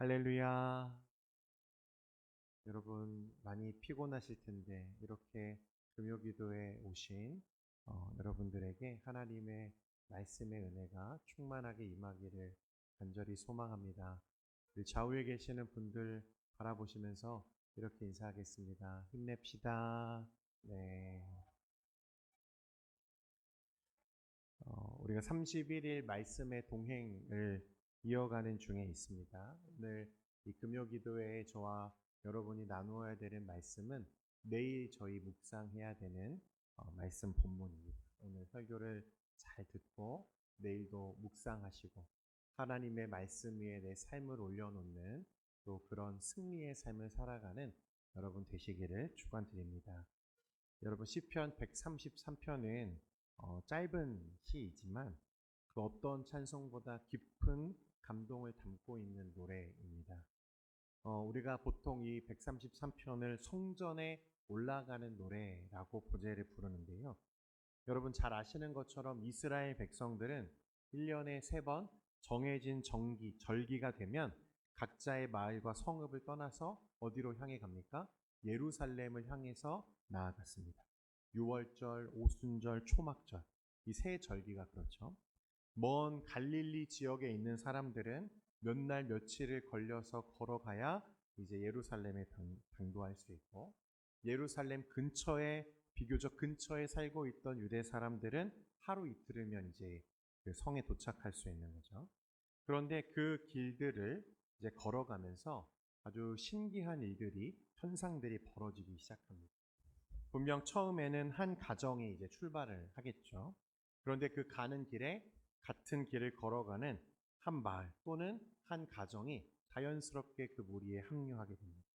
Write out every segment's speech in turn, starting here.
할렐루야. 여러분 많이 피곤하실 텐데 이렇게 금요 기도에 오신 어, 여러분들에게 하나님의 말씀의 은혜가 충만하게 임하기를 간절히 소망합니다. 그 좌우에 계시는 분들 바라보시면서 이렇게 인사하겠습니다. 힘냅시다. 네. 어, 우리가 31일 말씀의 동행을 이어가는 중에 있습니다. 오늘 이 금요 기도회에 저와 여러분이 나누어야 되는 말씀은 내일 저희 묵상해야 되는 어, 말씀 본문입니다. 오늘 설교를 잘 듣고 내일도 묵상하시고 하나님의 말씀 위에 내 삶을 올려놓는 또 그런 승리의 삶을 살아가는 여러분 되시기를 축원드립니다. 여러분 시편 133편은 어, 짧은 시이지만 그 어떤 찬송보다 깊은 감동을 담고 있는 노래입니다. 어, 우리가 보통 이 133편을 성전에 올라가는 노래라고 보제를 부르는데요. 여러분 잘 아시는 것처럼 이스라엘 백성들은 1년에 3번 정해진 정기, 절기가 되면 각자의 마을과 성읍을 떠나서 어디로 향해 갑니까? 예루살렘을 향해서 나아갔습니다. 6월절, 오순절, 초막절 이 세 절기가 그렇죠. 먼 갈릴리 지역에 있는 사람들은 몇 날 며칠을 걸려서 걸어가야 이제 예루살렘에 당, 도할 수 있고 예루살렘 근처에 비교적 근처에 살고 있던 유대 사람들은 하루 이틀이면 이제 그 성에 도착할 수 있는 거죠. 그런데 그 길들을 이제 걸어가면서 아주 신기한 일들이 현상들이 벌어지기 시작합니다. 분명 처음에는 한 가정이 이제 출발을 하겠죠. 그런데 그 가는 길에 같은 길을 걸어가는 한 마을 또는 한 가정이 자연스럽게 그 무리에 합류하게 됩니다.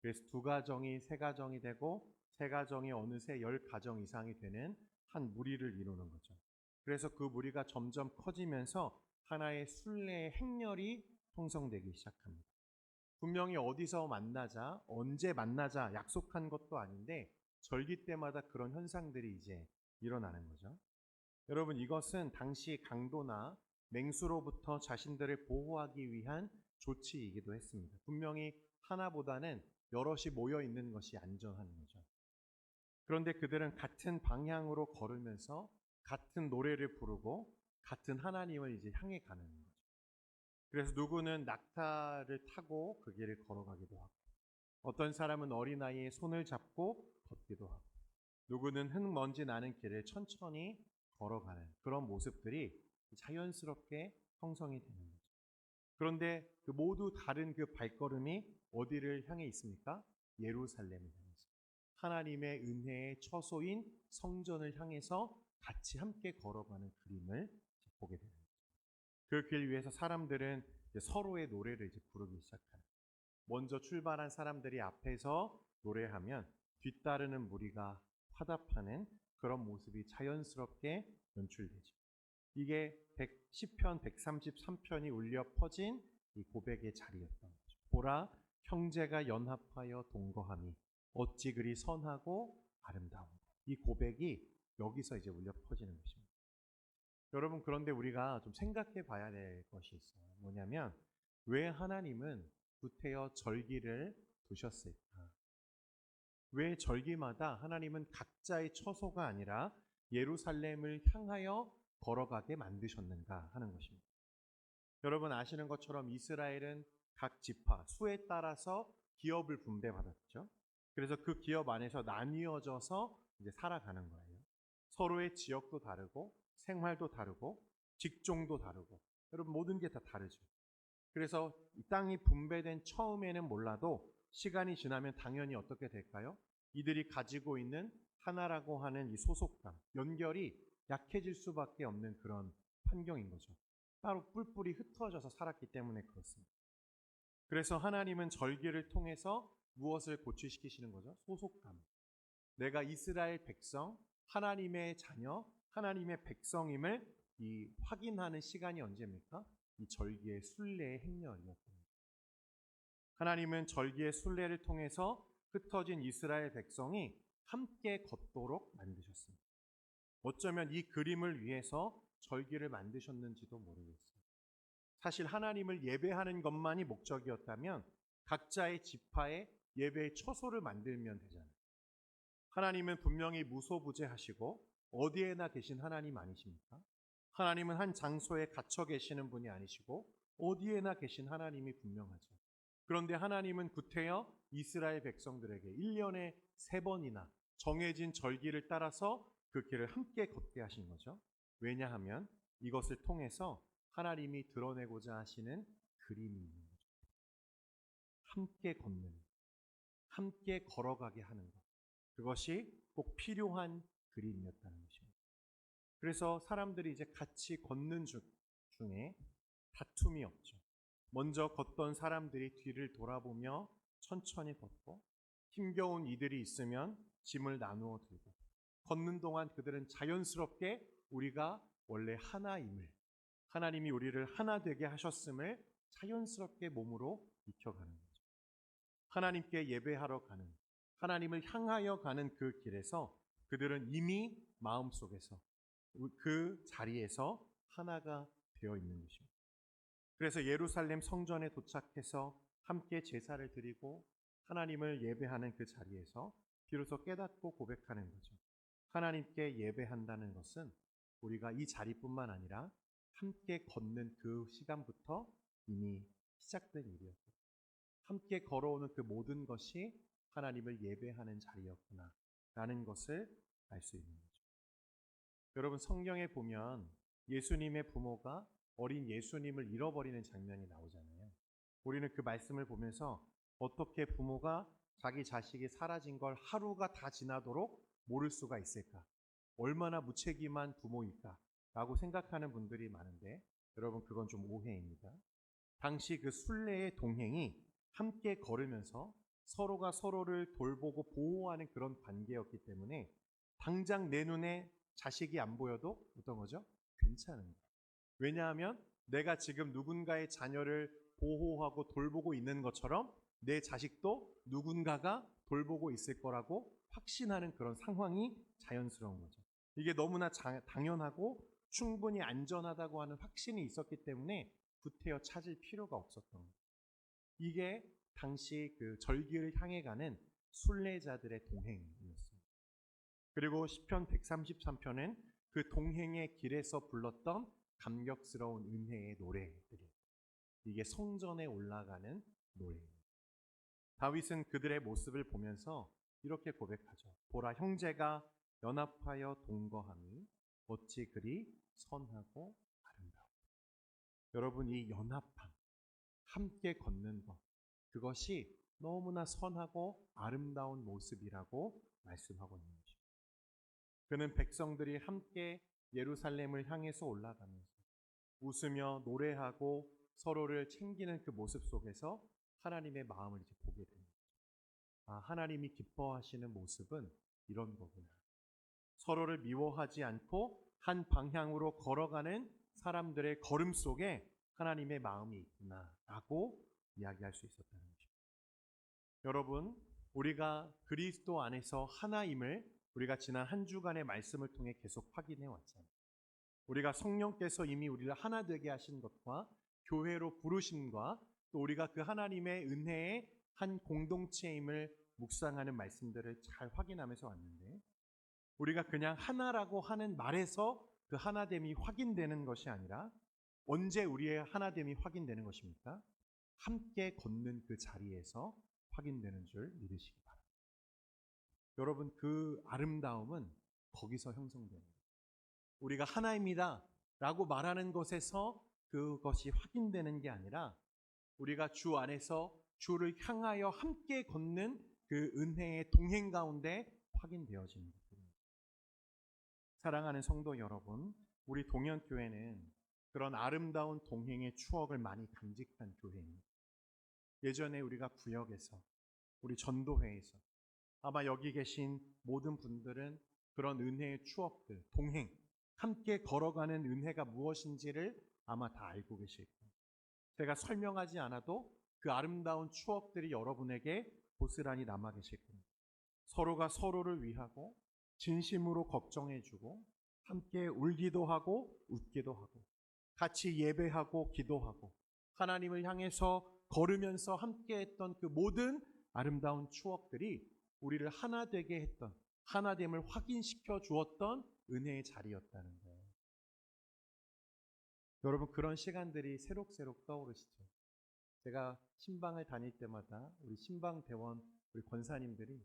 그래서 두 가정이 세 가정이 되고 세 가정이 어느새 열 가정 이상이 되는 한 무리를 이루는 거죠. 그래서 그 무리가 점점 커지면서 하나의 순례의 행렬이 형성되기 시작합니다. 분명히 어디서 만나자, 언제 만나자 약속한 것도 아닌데 절기 때마다 그런 현상들이 이제 일어나는 거죠. 여러분 이것은 당시 강도나 맹수로부터 자신들을 보호하기 위한 조치이기도 했습니다. 분명히 하나보다는 여럿이 모여 있는 것이 안전한 거죠. 그런데 그들은 같은 방향으로 걸으면서 같은 노래를 부르고 같은 하나님을 이제 향해 가는 거죠. 그래서 누구는 낙타를 타고 그 길을 걸어가기도 하고, 어떤 사람은 어린아이의 손을 잡고 걷기도 하고, 누구는 흙먼지 나는 길을 천천히 걸어가는 그런 모습들이 자연스럽게 형성이 되는 거죠. 그런데 그 모두 다른 그 발걸음이 어디를 향해 있습니까? 예루살렘을 향해서. 하나님의 은혜의 처소인 성전을 향해서 같이 함께 걸어가는 그림을 보게 됩니다. 그 길 위에서 사람들은 서로의 노래를 이제 부르기 시작하는. 먼저 출발한 사람들이 앞에서 노래하면 뒤따르는 무리가 화답하는 그런 모습이 자연스럽게 연출되죠. 이게 10편 133편이 울려 퍼진 이 고백의 자리였던 거죠. 보라 형제가 연합하여 동거함이 어찌 그리 선하고 아름다운 이 고백이 여기서 이제 울려 퍼지는 것입니다. 여러분 그런데 우리가 좀 생각해 봐야 될 것이 있어요. 뭐냐면 왜 하나님은 구태여 절기를 두셨을까? 왜 절기마다 하나님은 각자의 처소가 아니라 예루살렘을 향하여 걸어가게 만드셨는가 하는 것입니다. 여러분 아시는 것처럼 이스라엘은 각 지파, 수에 따라서 기업을 분배받았죠. 그래서 그 기업 안에서 나뉘어져서 이제 살아가는 거예요. 서로의 지역도 다르고 생활도 다르고 직종도 다르고 여러분 모든 게 다 다르죠. 그래서 이 땅이 분배된 처음에는 몰라도 시간이 지나면 당연히 어떻게 될까요? 이들이 가지고 있는 하나라고 하는 이 소속감, 연결이 약해질 수밖에 없는 그런 환경인 거죠. 따로 뿔뿔이 흩어져서 살았기 때문에 그렇습니다. 그래서 하나님은 절기를 통해서 무엇을 고취시키시는 거죠? 소속감. 내가 이스라엘 백성, 하나님의 자녀, 하나님의 백성임을 이 확인하는 시간이 언제입니까? 이 절기의 순례의 행렬이었던. 하나님은 절기의 순례를 통해서 흩어진 이스라엘 백성이 함께 걷도록 만드셨습니다. 어쩌면 이 그림을 위해서 절기를 만드셨는지도 모르겠어요. 사실 하나님을 예배하는 것만이 목적이었다면 각자의 지파의 예배의 처소를 만들면 되잖아요. 하나님은 분명히 무소부재하시고 어디에나 계신 하나님 아니십니까? 하나님은 한 장소에 갇혀 계시는 분이 아니시고 어디에나 계신 하나님이 분명하죠. 그런데 하나님은 구태여 이스라엘 백성들에게 1년에 세 번이나 정해진 절기를 따라서 그 길을 함께 걷게 하신 거죠. 왜냐하면 이것을 통해서 하나님이 드러내고자 하시는 그림이 있는 거죠. 함께 걷는, 함께 걸어가게 하는 것. 그것이 꼭 필요한 그림이었다는 것입니다. 그래서 사람들이 이제 같이 걷는 중, 중에 다툼이 없죠. 먼저 걷던 사람들이 뒤를 돌아보며 천천히 걷고 힘겨운 이들이 있으면 짐을 나누어 들고 걷는 동안 그들은 자연스럽게 우리가 원래 하나임을 하나님이 우리를 하나 되게 하셨음을 자연스럽게 몸으로 익혀가는 거죠. 하나님께 예배하러 가는 하나님을 향하여 가는 그 길에서 그들은 이미 마음속에서 그 자리에서 하나가 되어 있는 것입니다. 그래서 예루살렘 성전에 도착해서 함께 제사를 드리고 하나님을 예배하는 그 자리에서 비로소 깨닫고 고백하는 거죠. 하나님께 예배한다는 것은 우리가 이 자리뿐만 아니라 함께 걷는 그 시간부터 이미 시작된 일이었고 함께 걸어오는 그 모든 것이 하나님을 예배하는 자리였구나 라는 것을 알 수 있는 거죠. 여러분 성경에 보면 예수님의 부모가 어린 예수님을 잃어버리는 장면이 나오잖아요. 우리는 그 말씀을 보면서 어떻게 부모가 자기 자식이 사라진 걸 하루가 다 지나도록 모를 수가 있을까? 얼마나 무책임한 부모일까? 라고 생각하는 분들이 많은데 여러분 그건 좀 오해입니다. 당시 그 순례의 동행이 함께 걸으면서 서로가 서로를 돌보고 보호하는 그런 관계였기 때문에 당장 내 눈에 자식이 안 보여도 어떤 거죠? 괜찮은 거예요. 왜냐하면 내가 지금 누군가의 자녀를 보호하고 돌보고 있는 것처럼 내 자식도 누군가가 돌보고 있을 거라고 확신하는 그런 상황이 자연스러운 거죠. 이게 너무나 자, 당연하고 충분히 안전하다고 하는 확신이 있었기 때문에 구태여 찾을 필요가 없었던 거예요. 이게 당시 그 절기를 향해 가는 순례자들의 동행이었습니다. 그리고 시편 133편은 그 동행의 길에서 불렀던 감격스러운 은혜의 노래들이 이게 성전에 올라가는 노래입니다. 다윗은 그들의 모습을 보면서 이렇게 고백하죠. 보라 형제가 연합하여 동거함이 어찌 그리 선하고 아름다워. 여러분 이 연합함, 함께 걷는 것, 그것이 너무나 선하고 아름다운 모습이라고 말씀하고 있는 것입니다. 그는 백성들이 함께 예루살렘을 향해서 올라가면서 웃으며 노래하고 서로를 챙기는 그 모습 속에서 하나님의 마음을 이제 보게 됩니다. 아, 하나님이 기뻐하시는 모습은 이런 거구나. 서로를 미워하지 않고 한 방향으로 걸어가는 사람들의 걸음 속에 하나님의 마음이 있구나라고 이야기할 수 있었다는 것입니다. 여러분, 우리가 그리스도 안에서 하나임을 우리가 지난 한 주간의 말씀을 통해 계속 확인해 왔잖아요. 우리가 성령께서 이미 우리를 하나 되게 하신 것과 교회로 부르심과 또 우리가 그 하나님의 은혜의 한 공동체임을 묵상하는 말씀들을 잘 확인하면서 왔는데 우리가 그냥 하나라고 하는 말에서 그 하나됨이 확인되는 것이 아니라 언제 우리의 하나됨이 확인되는 것입니까? 함께 걷는 그 자리에서 확인되는 줄 믿으시기. 여러분 그 아름다움은 거기서 형성됩니다. 우리가 하나입니다. 라고 말하는 것에서 그것이 확인되는 게 아니라 우리가 주 안에서 주를 향하여 함께 걷는 그 은혜의 동행 가운데 확인되어지는 것입니다. 사랑하는 성도 여러분, 우리 동현교회는 그런 아름다운 동행의 추억을 많이 간직한 교회입니다. 예전에 우리가 구역에서, 우리 전도회에서, 아마 여기 계신 모든 분들은 그런 은혜의 추억들, 동행, 함께 걸어가는 은혜가 무엇인지를 아마 다 알고 계실 거예요. 제가 설명하지 않아도 그 아름다운 추억들이 여러분에게 고스란히 남아 계실 겁니다. 서로가 서로를 위하고 진심으로 걱정해주고 함께 울기도 하고 웃기도 하고 같이 예배하고 기도하고 하나님을 향해서 걸으면서 함께했던 그 모든 아름다운 추억들이 우리를 하나 되게 했던 하나됨을 확인시켜 주었던 은혜의 자리였다는 거예요. 여러분 그런 시간들이 새록새록 떠오르시죠. 제가 신방을 다닐 때마다 우리 신방 대원 우리 권사님들이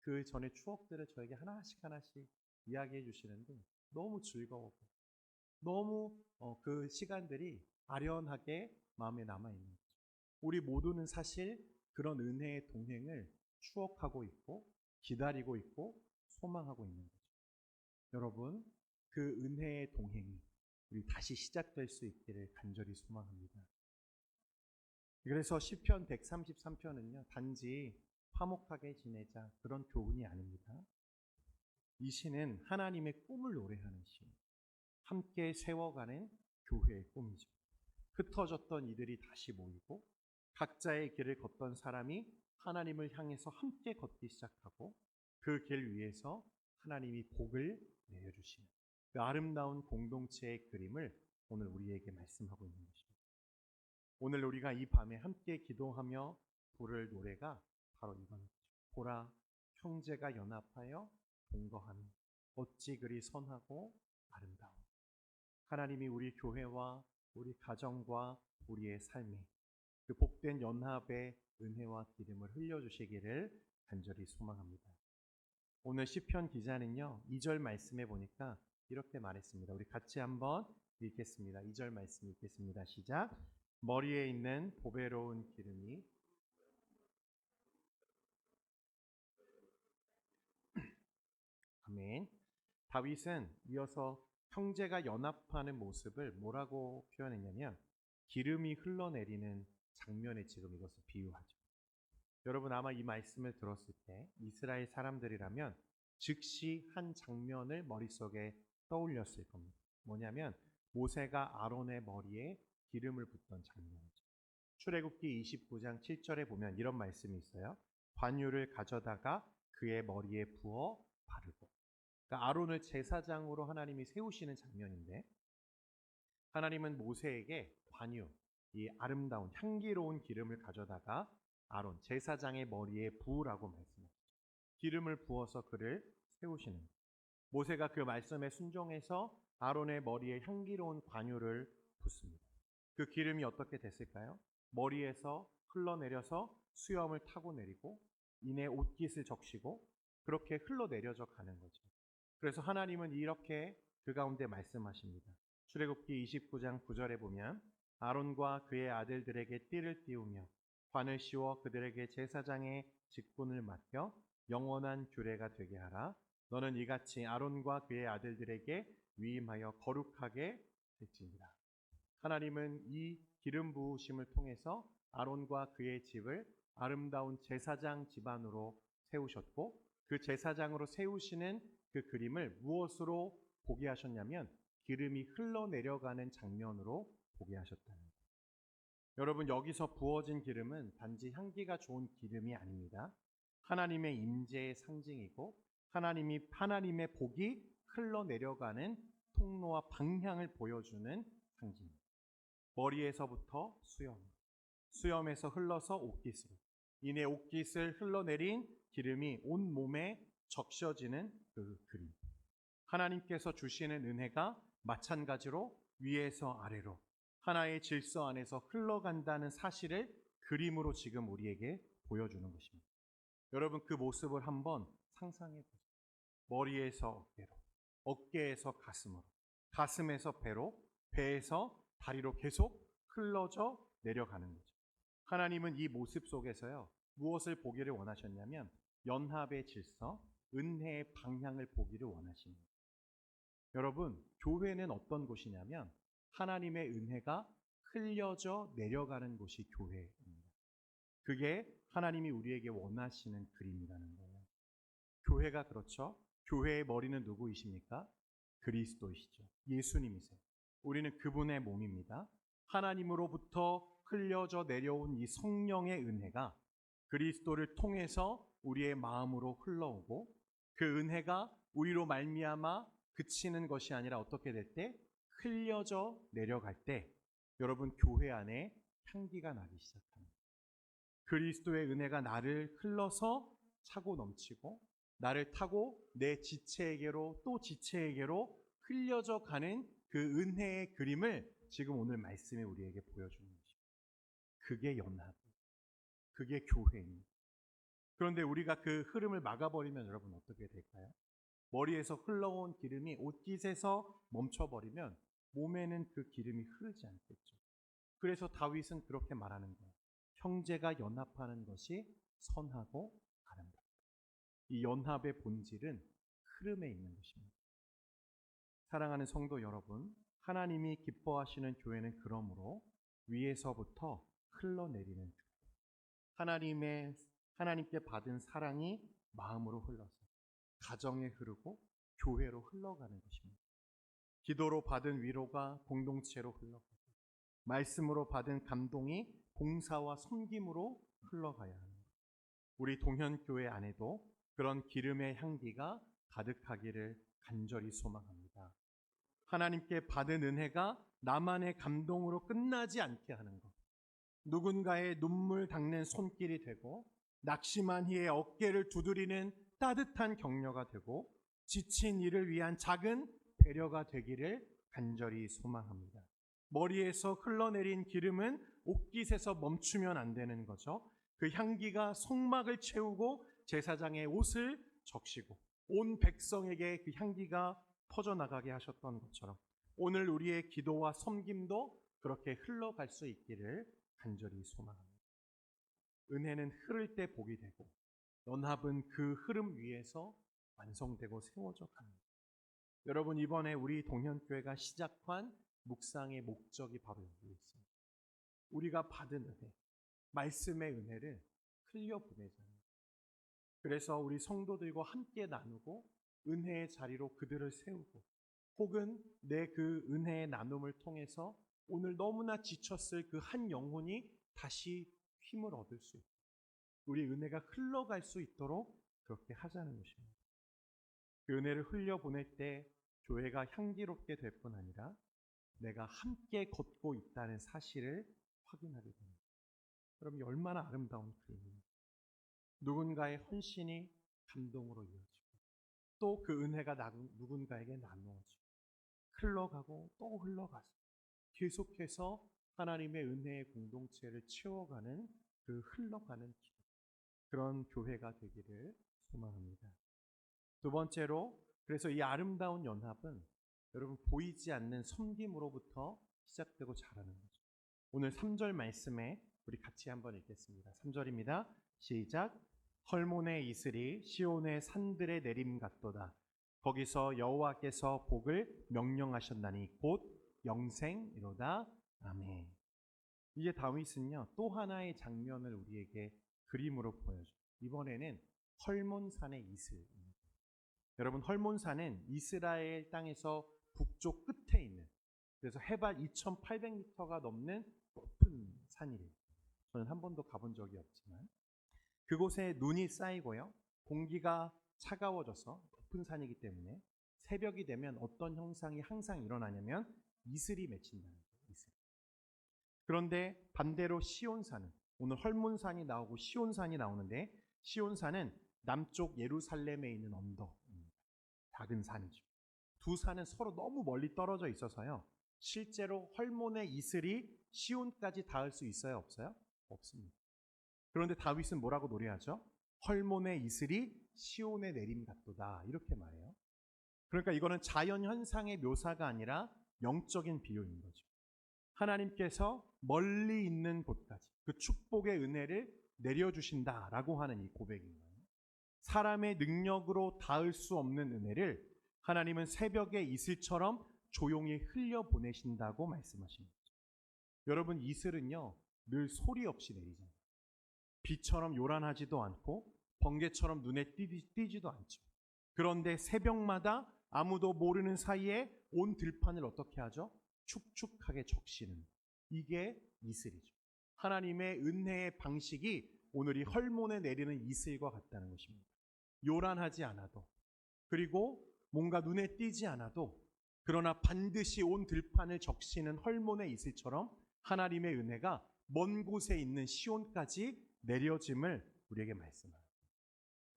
그 전의 추억들을 저에게 하나씩 하나씩 이야기해 주시는데 너무 즐거웠고 너무 어, 그 시간들이 아련하게 마음에 남아 있는 거죠. 우리 모두는 사실 그런 은혜의 동행을 추억하고 있고 기다리고 있고 소망하고 있는 거죠. 여러분 그 은혜의 동행이 우리 다시 시작될 수 있기를 간절히 소망합니다. 그래서 시편 133편은요 단지 화목하게 지내자 그런 교훈이 아닙니다. 이 시는 하나님의 꿈을 노래하는 시, 함께 세워가는 교회의 꿈이죠. 흩어졌던 이들이 다시 모이고 각자의 길을 걷던 사람이 하나님을 향해서 함께 걷기 시작하고 그 길 위에서 하나님이 복을 내려주시는 그 아름다운 공동체의 그림을 오늘 우리에게 말씀하고 있는 것입니다. 오늘 우리가 이 밤에 함께 기도하며 부를 노래가 바로 이겁니다. 보라 형제가 연합하여 동거하니 어찌 그리 선하고 아름다워. 하나님이 우리 교회와 우리 가정과 우리의 삶에 그 복된 연합의 은혜와 기름을 흘려주시기를 간절히 소망합니다. 오늘 시편 기자는요 2절 말씀에 보니까 이렇게 말했습니다. 우리 같이 한번 읽겠습니다. 2절 말씀 읽겠습니다. 시작. 머리에 있는 보배로운 기름이 아멘. 다윗은 이어서 형제가 연합하는 모습을 뭐라고 표현했냐면 기름이 흘러내리는 장면에 지금 이것을 비유하죠. 여러분 아마 이 말씀을 들었을 때 이스라엘 사람들이라면 즉시 한 장면을 머릿속에 떠올렸을 겁니다. 뭐냐면 모세가 아론의 머리에 기름을 붓던 장면이죠. 출애굽기 29장 7절에 보면 이런 말씀이 있어요. 관유를 가져다가 그의 머리에 부어 바르고 그러니까 아론을 제사장으로 하나님이 세우시는 장면인데 하나님은 모세에게 관유, 이 아름다운 향기로운 기름을 가져다가 아론 제사장의 머리에 부으라고 말씀합니다. 기름을 부어서 그를 세우시는 거예요. 모세가 그 말씀에 순종해서 아론의 머리에 향기로운 관유를 붓습니다. 그 기름이 어떻게 됐을까요? 머리에서 흘러내려서 수염을 타고 내리고 이내 옷깃을 적시고 그렇게 흘러내려져 가는 거죠. 그래서 하나님은 이렇게 그 가운데 말씀하십니다. 출애굽기 29장 9절에 보면 아론과 그의 아들들에게 띠를 띄우며 관을 씌워 그들에게 제사장의 직분을 맡겨 영원한 규례가 되게 하라. 너는 이같이 아론과 그의 아들들에게 위임하여 거룩하게 될지니라. 하나님은 이 기름 부으심을 통해서 아론과 그의 집을 아름다운 제사장 집안으로 세우셨고 그 제사장으로 세우시는 그 그림을 무엇으로 보게 하셨냐면 기름이 흘러내려가는 장면으로 보게 하셨다는 거예요. 여러분 여기서 부어진 기름은 단지 향기가 좋은 기름이 아닙니다. 하나님의 임재의 상징이고 하나님이 하나님의 복이 흘러 내려가는 통로와 방향을 보여주는 상징입니다. 머리에서부터 수염, 수염에서 흘러서 옷깃으로, 이내 옷깃을 흘러내린 기름이 온 몸에 적셔지는 그 그림. 하나님께서 주시는 은혜가 마찬가지로 위에서 아래로 하나의 질서 안에서 흘러간다는 사실을 그림으로 지금 우리에게 보여주는 것입니다. 여러분 그 모습을 한번 상상해 보세요. 머리에서 어깨로, 어깨에서 가슴으로, 가슴에서 배로, 배에서 다리로 계속 흘러져 내려가는 거죠. 하나님은 이 모습 속에서요, 무엇을 보기를 원하셨냐면, 연합의 질서, 은혜의 방향을 보기를 원하십니다. 여러분, 교회는 어떤 곳이냐면, 하나님의 은혜가 흘려져 내려가는 곳이 교회입니다. 그게 하나님이 우리에게 원하시는 그림이라는 거예요. 교회가 그렇죠? 교회의 머리는 누구이십니까? 그리스도이시죠. 예수님이세요. 우리는 그분의 몸입니다. 하나님으로부터 흘려져 내려온 이 성령의 은혜가 그리스도를 통해서 우리의 마음으로 흘러오고 그 은혜가 우리로 말미암아 그치는 것이 아니라 어떻게 될 때 흘려져 내려갈 때 여러분 교회 안에 향기가 나기 시작합니다. 그리스도의 은혜가 나를 흘러서 차고 넘치고 나를 타고 내 지체에게로 또 지체에게로 흘려져 가는 그 은혜의 그림을 지금 오늘 말씀에 우리에게 보여주는 것입니다. 그게 연합, 그게 교회입니다. 그런데 우리가 그 흐름을 막아버리면 여러분 어떻게 될까요? 머리에서 흘러온 기름이 옷깃에서 멈춰버리면 몸에는 그 기름이 흐르지 않겠죠. 그래서 다윗은 그렇게 말하는 거예요. 형제가 연합하는 것이 선하고 아름답다. 이 연합의 본질은 흐름에 있는 것입니다. 사랑하는 성도 여러분, 하나님이 기뻐하시는 교회는 그러므로 위에서부터 흘러내리는 교회. 하나님의 하나님께 받은 사랑이 마음으로 흘러서 가정에 흐르고 교회로 흘러가는 것입니다. 기도로 받은 위로가 공동체로 흘러가고 말씀으로 받은 감동이 봉사와 섬김으로 흘러가야 합니다. 우리 동현교회 안에도 그런 기름의 향기가 가득하기를 간절히 소망합니다. 하나님께 받은 은혜가 나만의 감동으로 끝나지 않게 하는 것. 누군가의 눈물 닦는 손길이 되고 낙심한 이의 어깨를 두드리는 따뜻한 격려가 되고 지친 이를 위한 작은 배려가 되기를 간절히 소망합니다. 머리에서 흘러내린 기름은 옷깃에서 멈추면 안 되는 거죠. 그 향기가 속막을 채우고 제사장의 옷을 적시고 온 백성에게 그 향기가 퍼져나가게 하셨던 것처럼 오늘 우리의 기도와 섬김도 그렇게 흘러갈 수 있기를 간절히 소망합니다. 은혜는 흐를 때 복이 되고 연합은 그 흐름 위에서 완성되고 세워져 갑니다. 여러분 이번에 우리 동현교회가 시작한 묵상의 목적이 바로 여기 있습니다. 우리가 받은 은혜, 말씀의 은혜를 흘려 보내잖아요. 그래서 우리 성도들과 함께 나누고 은혜의 자리로 그들을 세우고 혹은 내 그 은혜의 나눔을 통해서 오늘 너무나 지쳤을 그 한 영혼이 다시 힘을 얻을 수 있고 우리 은혜가 흘러갈 수 있도록 그렇게 하자는 것입니다. 그 은혜를 흘려 보낼 때 교회가 향기롭게 될 뿐 아니라 내가 함께 걷고 있다는 사실을 확인하게 됩니다. 그럼 얼마나 아름다운 그림입니까? 누군가의 헌신이 감동으로 이어지고 또 그 은혜가 누군가에게 나누어지고 흘러가고 또 흘러가서 계속해서 하나님의 은혜의 공동체를 채워가는 그 흘러가는 길. 그런 교회가 되기를 소망합니다. 두 번째로 그래서 이 아름다운 연합은 여러분 보이지 않는 섬김으로부터 시작되고 자라는 거죠. 오늘 3절 말씀에 우리 같이 한번 읽겠습니다. 3절입니다. 시작. 헐몬의 이슬이 시온의 산들에 내림 같도다. 거기서 여호와께서 복을 명령하셨나니 곧 영생이로다. 아멘. 이제 다윗은요 또 하나의 장면을 우리에게 그림으로 보여줘. 이번에는 헐몬산의 이슬입니다. 여러분 헐몬산은 이스라엘 땅에서 북쪽 끝에 있는 그래서 해발 2,800m가 넘는 높은 산이에요. 저는 한 번도 가본 적이 없지만 그곳에 눈이 쌓이고요. 공기가 차가워져서 높은 산이기 때문에 새벽이 되면 어떤 현상이 항상 일어나냐면 이슬이 맺힌다는 거예요. 이슬. 그런데 반대로 시온산은 오늘 헐몬산이 나오고 시온산이 나오는데 시온산은 남쪽 예루살렘에 있는 언덕입니다. 작은 산이죠. 두 산은 서로 너무 멀리 떨어져 있어서요. 실제로 헐몬의 이슬이 시온까지 닿을 수 있어요, 없어요? 없습니다. 그런데 다윗은 뭐라고 노래하죠? 헐몬의 이슬이 시온에 내림 같도다 이렇게 말해요. 그러니까 이거는 자연 현상의 묘사가 아니라 영적인 비유인 거죠. 하나님께서 멀리 있는 곳까지 그 축복의 은혜를 내려주신다라고 하는 이 거예요. 사람의 능력으로 닿을 수 없는 은혜를 하나님은 새벽의 이슬처럼 조용히 흘려 보내신다고 말씀하십니다. 여러분 이슬은요 늘 소리 없이 내리잖아요. 비처럼 요란하지도 않고 번개처럼 눈에 띄지, 도 않죠. 그런데 새벽마다 아무도 모르는 사이에 온 들판을 어떻게 하죠? 축축하게 적시는 이게 이슬이죠. 하나님의 은혜의 방식이 오늘 이 헐몬에 내리는 이슬과 같다는 것입니다. 요란하지 않아도 그리고 뭔가 눈에 띄지 않아도 그러나 반드시 온 들판을 적시는 헐몬의 이슬처럼 하나님의 은혜가 먼 곳에 있는 시온까지 내려짐을 우리에게 말씀합니다.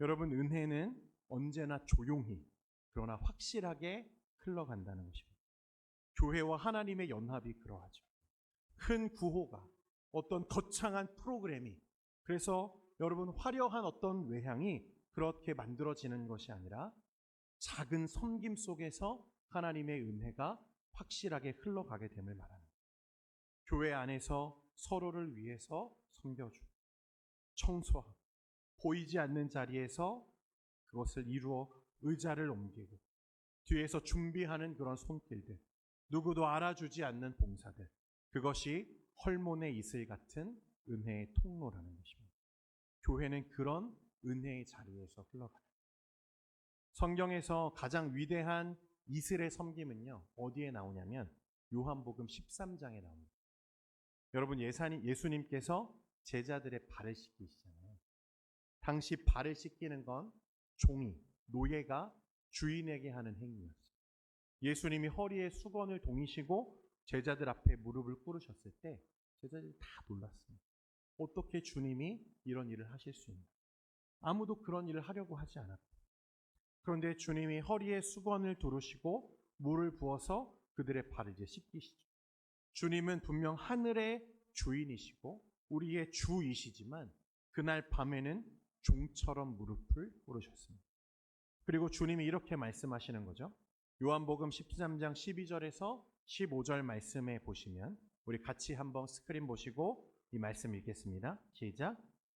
여러분 은혜는 언제나 조용히 그러나 확실하게 흘러간다는 것입니다. 교회와 하나님의 연합이 그러하죠. 큰 구호가 어떤 거창한 프로그램이 그래서 여러분 화려한 어떤 외향이 그렇게 만들어지는 것이 아니라 작은 섬김 속에서 하나님의 은혜가 확실하게 흘러가게 됨을 말합니다. 교회 안에서 서로를 위해서 섬겨주고 청소하고 보이지 않는 자리에서 그것을 이루어 의자를 옮기고 뒤에서 준비하는 그런 손길들 누구도 알아주지 않는 봉사들 그것이 헐몬의 이슬 같은 은혜의 통로라는 것입니다. 교회는 그런 은혜의 자리에서 흘러가요. 성경에서 가장 위대한 이슬의 섬김은요 어디에 나오냐면 요한복음 13장에 나옵니다. 여러분 예사님 예수님께서 제자들의 발을 씻기시잖아요. 당시 발을 씻기는 건 종이 노예가 주인에게 하는 행위였어요. 예수님이 허리에 수건을 동이시고 제자들 앞에 무릎을 꿇으셨을 때 제자들이 다 놀랐습니다. 어떻게 주님이 이런 일을 하실 수 있나? 아무도 그런 일을 하려고 하지 않았고. 그런데 주님이 허리에 수건을 두르시고 물을 부어서 그들의 발을 이제 씻기시죠. 주님은 분명 하늘의 주인이시고 우리의 주이시지만 그날 밤에는 종처럼 무릎을 꿇으셨습니다. 그리고 주님이 이렇게 말씀하시는 거죠. 요한복음 13장 12절에서 15절 말씀에 보시면 우리 같이 한번 스크린 보시고 이 말씀 읽겠습니다. 시작.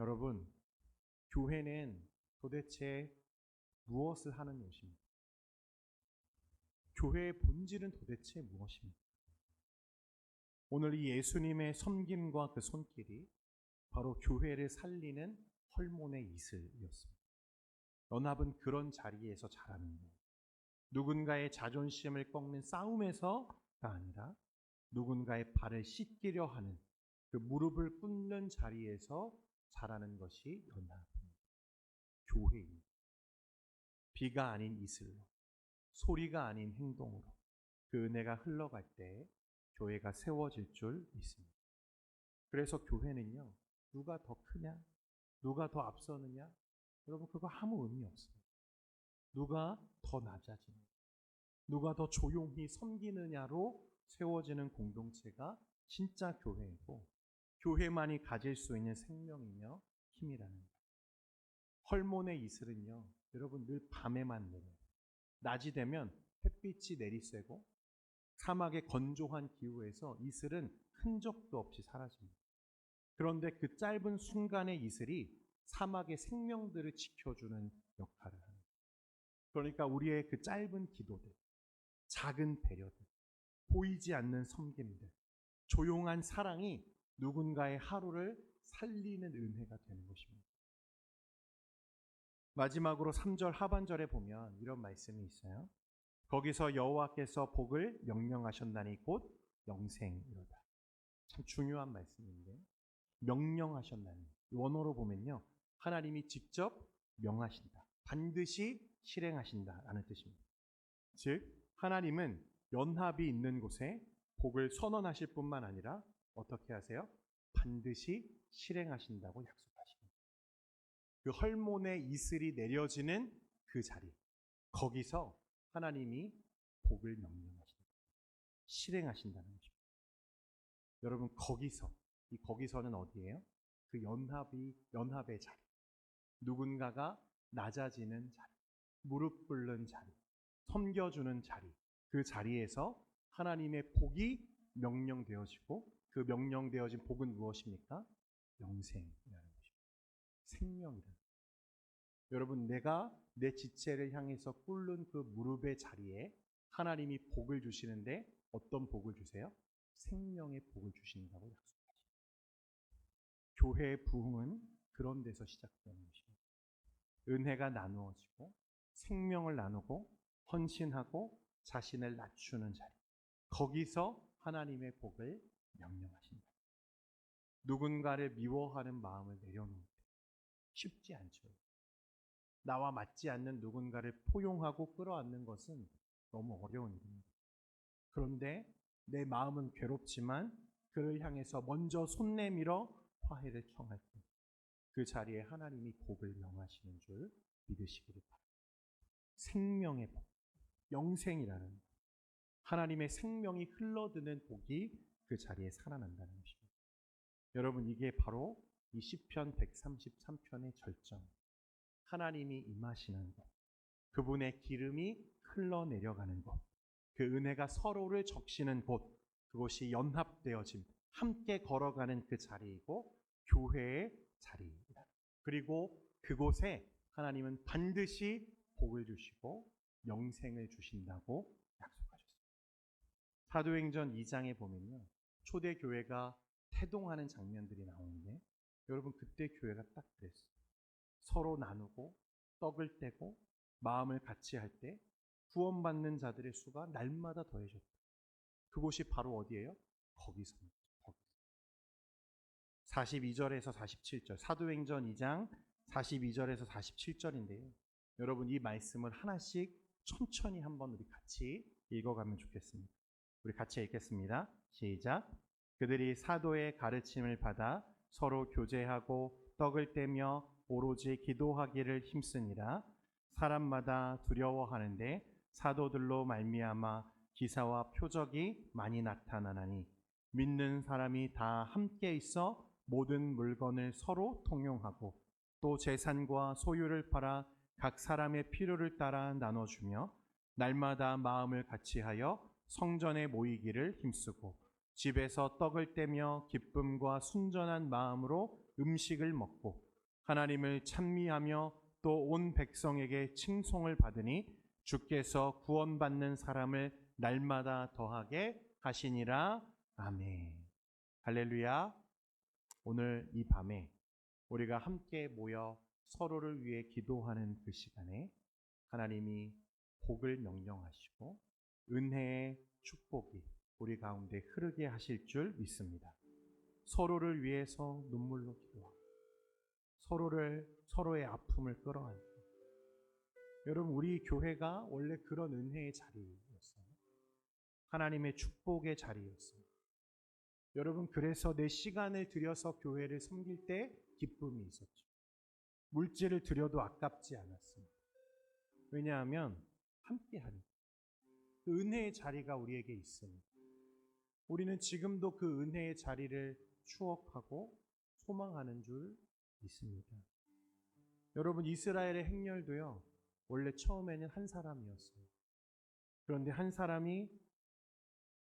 여러분 교회는 도대체 무엇을 하는 곳입니까? 교회의 본질은 도대체 무엇입니까? 오늘 이 예수님의 섬김과 그 손길이 바로 교회를 살리는 헐몬의 이슬이었습니다. 연합은 그런 자리에서 자라는 거예요. 누군가의 자존심을 꺾는 싸움에서가 아니라 누군가의 발을 씻기려 하는 그 무릎을 꿇는 자리에서 자라는 것이 연합입니다. 교회입니다. 비가 아닌 이슬로, 소리가 아닌 행동으로 그 은혜가 흘러갈 때 교회가 세워질 줄 믿습니다. 그래서 교회는요, 누가 더 크냐? 누가 더 앞서느냐? 여러분, 그거 아무 의미 없습니다. 누가 더 낮아지냐? 누가 더 조용히 섬기느냐로 세워지는 공동체가 진짜 교회이고, 교회만이 가질 수 있는 생명이며 힘이라는 거예요. 헐몬의 이슬은요, 여러분 늘 밤에만 내려요. 낮이 되면 햇빛이 내리쬐고 사막의 건조한 기후에서 이슬은 흔적도 없이 사라집니다. 그런데 그 짧은 순간의 이슬이 사막의 생명들을 지켜주는 역할을 합니다. 그러니까 우리의 그 짧은 기도들, 작은 배려들, 보이지 않는 섬김들, 조용한 사랑이 누군가의 하루를 살리는 은혜가 되는 것입니다. 마지막으로 3절 하반절에 보면 이런 말씀이 있어요. 거기서 여호와께서 복을 명령하셨나니 곧 영생이로다. 참 중요한 말씀인데 명령하셨나니 원어로 보면요. 하나님이 직접 명하신다. 반드시 실행하신다라는 뜻입니다. 즉 하나님은 연합이 있는 곳에 복을 선언하실 뿐만 아니라 어떻게 하세요? 반드시 실행하신다고 약속하십니다. 그 헐몬의 이슬이 내려지는 그 자리, 거기서 하나님이 복을 명령하신다. 실행하신다는 거죠. 여러분 거기서 이 거기서는 어디예요? 그 연합이 연합의 자리. 누군가가 낮아지는 자리, 무릎 꿇는 자리, 섬겨주는 자리. 그 자리에서 하나님의 복이 명령되어지고 그 명령되어진 복은 무엇입니까? 영생이라는 것입니다. 생명이라는 여러분 내가 내 지체를 향해서 꿇는 그 무릎의 자리에 하나님이 복을 주시는데 어떤 복을 주세요? 생명의 복을 주신다고 약속하십니다. 교회의 부흥은 그런 데서 시작되는 것입니다. 은혜가 나누어지고 생명을 나누고 헌신하고 자신을 낮추는 자리. 거기서 하나님의 복을 명령하신다. 누군가를 미워하는 마음을 내려놓는 쉽지 않죠. 나와 맞지 않는 누군가를 포용하고 끌어안는 것은 너무 어려운 일입니다. 그런데 내 마음은 괴롭지만 그를 향해서 먼저 손 내밀어 화해를 청할 때 그 자리에 하나님이 복을 명하시는 줄 믿으시기를 바랍니다. 생명의 복, 영생이라는 것. 하나님의 생명이 흘러드는 복이 그 자리에 살아난다는 것입니다. 여러분 이게 바로 이 시편 133편의 절정. 하나님이 임하시는 곳. 그분의 기름이 흘러내려가는 곳. 그 은혜가 서로를 적시는 곳. 그곳이 연합되어짐. 함께 걸어가는 그 자리이고 교회의 자리입니다. 그리고 그곳에 하나님은 반드시 복을 주시고 영생을 주신다고 약속하셨습니다. 사도행전 2장에 보면요. 초대 교회가 태동하는 장면들이 나오는데 여러분 그때 교회가 딱 그랬어요. 서로 나누고 떡을 떼고 마음을 같이 할 때 구원받는 자들의 수가 날마다 더해졌다. 그곳이 바로 어디예요? 거기서입니다. 거기서. 42절에서 47절 사도행전 2장 42절에서 47절인데요. 여러분 이 말씀을 하나씩 천천히 한번 우리 같이 읽어가면 좋겠습니다. 우리 같이 읽겠습니다. 시작. 그들이 사도의 가르침을 받아 서로 교제하고 떡을 떼며 오로지 기도하기를 힘쓰니라. 사람마다 두려워하는데 사도들로 말미암아 기사와 표적이 많이 나타나나니 믿는 사람이 다 함께 있어 모든 물건을 서로 통용하고 또 재산과 소유를 팔아 각 사람의 필요를 따라 나눠주며 날마다 마음을 같이하여 성전에 모이기를 힘쓰고 집에서 떡을 떼며 기쁨과 순전한 마음으로 음식을 먹고 하나님을 찬미하며 또 온 백성에게 칭송을 받으니 주께서 구원받는 사람을 날마다 더하게 하시니라 아멘. 할렐루야. 오늘 이 밤에 우리가 함께 모여 서로를 위해 기도하는 그 시간에 하나님이 복을 명령하시고 은혜의 축복이 우리 가운데 흐르게 하실 줄 믿습니다. 서로를 위해서 눈물로 기도하고 서로를 서로의 아픔을 끌어안고 여러분 우리 교회가 원래 그런 은혜의 자리였어요. 하나님의 축복의 자리였어요. 여러분 그래서 내 시간을 들여서 교회를 섬길 때 기쁨이 있었죠. 물질을 들여도 아깝지 않았습니다. 왜냐하면 함께하는 그 은혜의 자리가 우리에게 있습니다. 우리는 지금도 그 은혜의 자리를 추억하고 소망하는 줄 믿습니다. 여러분 이스라엘의 행렬도요. 원래 처음에는 한 사람이었어요. 그런데 한 사람이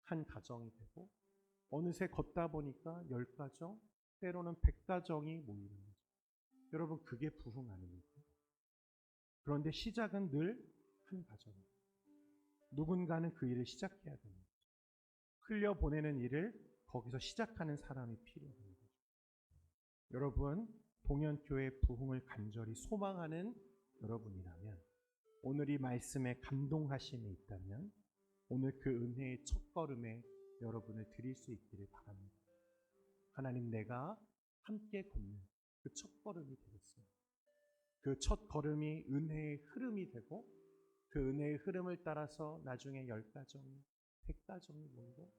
한 가정이 되고 어느새 걷다 보니까 열 가정, 때로는 백 가정이 모이는 거죠. 여러분 그게 부흥 아닙니까? 그런데 시작은 늘 한 가정이에요. 누군가는 그 일을 시작해야 됩니다. 흘려 보내는 일을 거기서 시작하는 사람이 필요합니다. 여러분 동현교회 부흥을 간절히 소망하는 여러분이라면 오늘 이 말씀에 감동하심이 있다면 오늘 그 은혜의 첫걸음에 여러분을 드릴 수 있기를 바랍니다. 하나님 내가 함께 걷는 그 첫걸음이 되겠습니다. 그 첫걸음이 은혜의 흐름이 되고 그 은혜의 흐름을 따라서 나중에 열 가정이 백 가정이 모이고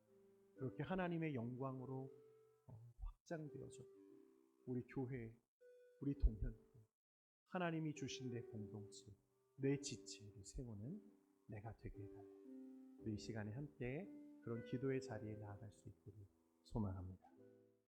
그렇게 하나님의 영광으로 어, 확장되어져 우리 교회, 우리 동현교 하나님이 주신 내 공동체, 내 지체를 세우는 내가 되게 해달라. 우리 이 시간에 함께 그런 기도의 자리에 나아갈 수 있기를 소망합니다.